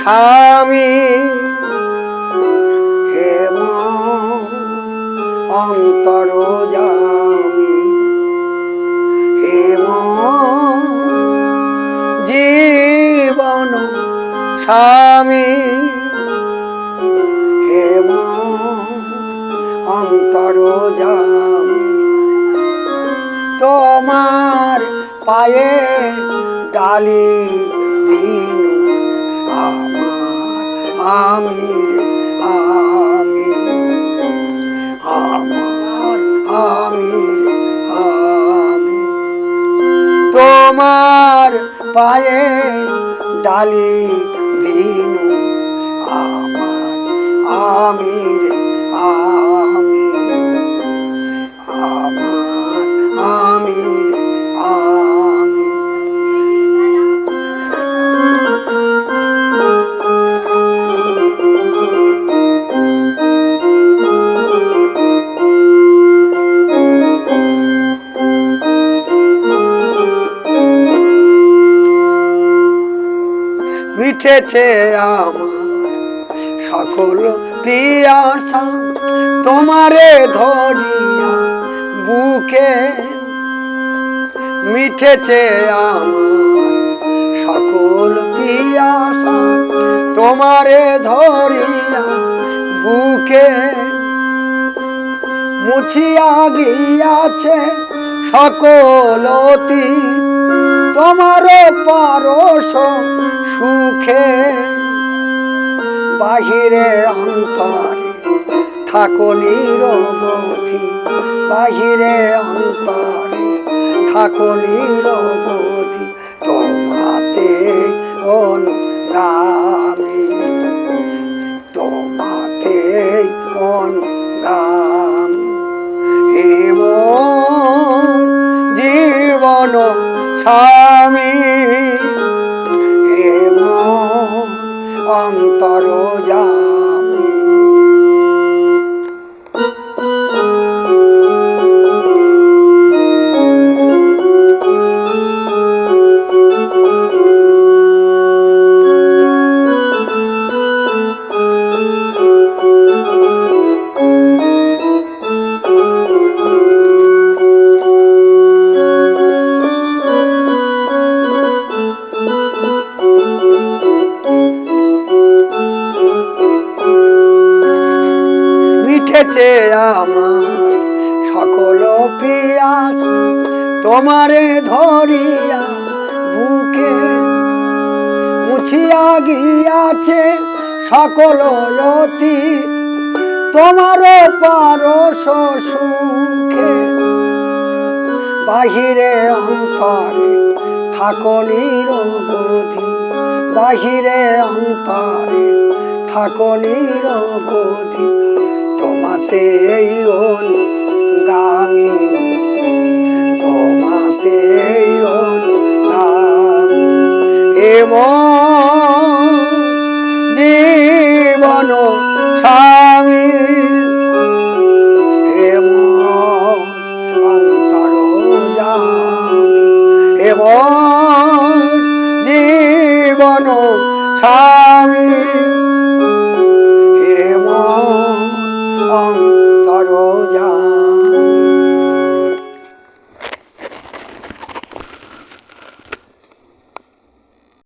স্বামী হে অন্তর জামি জীবন স্বামী হেম অন্তর তোমার পায়ে ডালি দিন আমি আমি তোমার পায়ে ডালি দিন আমার আমি আমি মিঠেছে আমার সকল পিয়াসা তোমারে ধরিয়া বুকে মিঠেছে আমার সকল পিয়াসা তোমারে ধরিয়া বুকে মুছিয়া গিয়াছে সকল অতীত। তোমার পরশ সুখে বাহিরে অন্তরে থাকো নিরবধি, বাহিরে অন্তরে থাকো নিরবধি, তোমাতে অনুগামী তোমাতে অনুগামী হে জীবন স্বামী মন অন্তর জামি মিঠেছে আমার সকল পিয়াস তোমারে ধরিয়া বুকে মুছিয়া গিয়াছে সকল লতি। তোমার পারস সুখে, বাহিরে অন্তরে থাকো নিরবধি। বাহিরে অন্তরে থাকো নিরবধি। তোমাতে গামি তোমাতে জীবন স্বামী জীবন স্বামী।